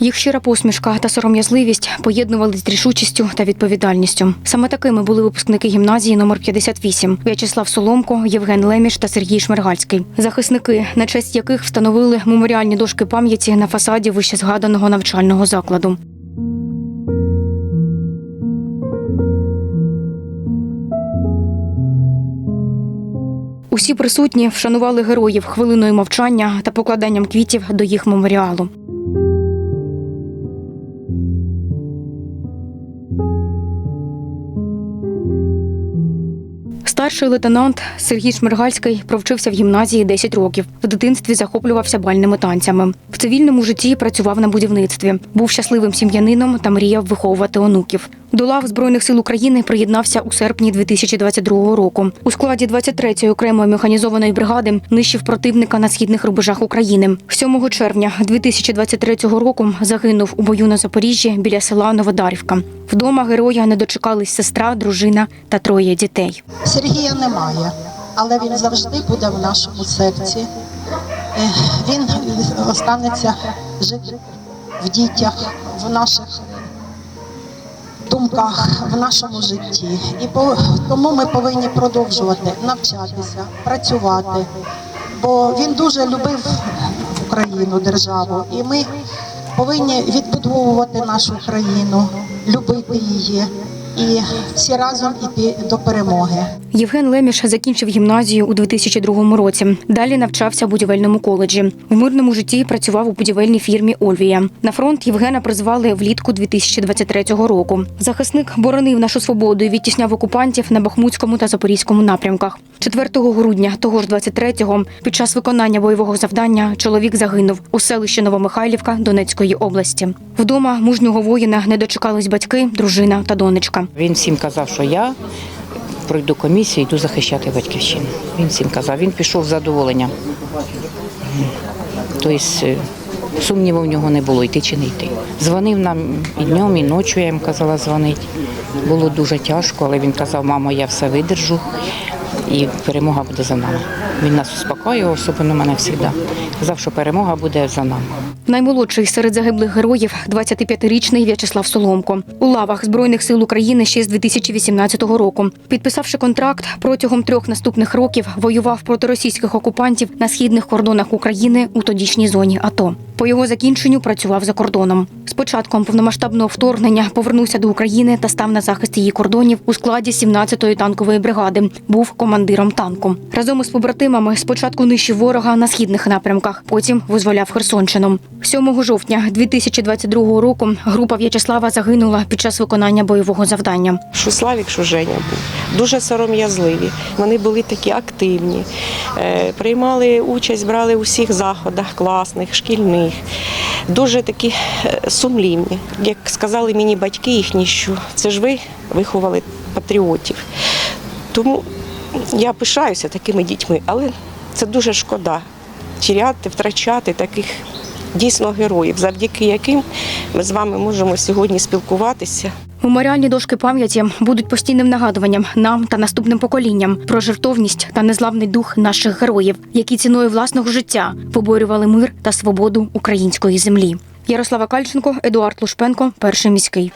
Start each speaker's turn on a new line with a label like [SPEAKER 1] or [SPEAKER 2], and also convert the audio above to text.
[SPEAKER 1] Їх щира посмішка та сором'язливість поєднували з рішучістю та відповідальністю. Саме такими були випускники гімназії номер 58 В'ячеслав Соломко, Євген Леміш та Сергій Шмиргальський. Захисники, на честь яких встановили меморіальні дошки пам'яті на фасаді вищезгаданого навчального закладу. Усі присутні вшанували героїв хвилиною мовчання та покладанням квітів до їх меморіалу. Старший лейтенант Сергій Шмиргальський провчився в гімназії 10 років. В дитинстві захоплювався бальними танцями. В цивільному житті працював на будівництві, був щасливим сім'янином та мріяв виховувати онуків. До лав Збройних сил України приєднався у серпні 2022 року. У складі 23-ї окремої механізованої бригади нищив противника на східних рубежах України. 7 червня 2023 року загинув у бою на Запоріжжі біля села Новодарівка. Вдома героя не дочекались сестра, дружина та троє дітей.
[SPEAKER 2] Сергія немає, але він завжди буде в нашому серці. Він останеться жити в дітях, в наших думках, в нашому житті. І тому ми повинні продовжувати навчатися, працювати. Бо він дуже любив Україну, державу, і ми повинні відбудовувати нашу країну, любити її і всі разом іти до перемоги.
[SPEAKER 1] Євген Леміш закінчив гімназію у 2002 році. Далі навчався в будівельному коледжі. В мирному житті працював у будівельній фірмі Ольвія. На фронт Євгена призвали влітку 2023 року. Захисник боронив нашу свободу і відтісняв окупантів на Бахмутському та Запорізькому напрямках. 4 грудня того ж 23-го під час виконання бойового завдання чоловік загинув у селищі Новомихайлівка Донецької області. Вдома мужнього воїна не дочекались батьки, дружина та донечка.
[SPEAKER 3] Він всім казав, що я пройду комісію, йду захищати батьківщину. Він всім казав. Він пішов з задоволенням. Тобто е, сумніву в нього не було, йти чи не йти. Дзвонив нам і днем, і ночі, я їм казала дзвонити. Було дуже тяжко, але він казав, мамо, я все видержу і перемога буде за нами. Він нас успокоював, особливо мене завжди. Казав, що перемога буде за нами.
[SPEAKER 1] Наймолодший серед загиблих героїв 25-річний В'ячеслав Соломко у лавах Збройних сил України ще з 2018 року. Підписавши контракт, протягом трьох наступних років воював проти російських окупантів на східних кордонах України у тодішній зоні АТО. По його закінченню працював за кордоном. З початком повномасштабного вторгнення повернувся до України та став на захист її кордонів у складі 17-ї танкової бригади. Був командиром танку. Разом із побратимами спочатку нищив ворога на східних напрямках, потім визволяв Херсонщину. 7 жовтня 2022 року група В'ячеслава загинула під час виконання бойового завдання.
[SPEAKER 4] що Славік, що Женя був. Дуже сором'язливі. Вони були такі активні, е, приймали участь, брали у всіх заходах класних, шкільних. Дуже такі е, сумлівні. Як сказали мені батьки їхні, що це ж ви виховали патріотів. Тому я пишаюся такими дітьми, але це дуже шкода тіряти, втрачати таких дійсно героїв, завдяки яким ми з вами можемо сьогодні спілкуватися.
[SPEAKER 1] Меморіальні дошки пам'яті будуть постійним нагадуванням нам та наступним поколінням про жертовність та незламний дух наших героїв, які ціною власного життя поборювали мир та свободу української землі. Ярослава Кальченко, Едуард Лушпенко, перший міський.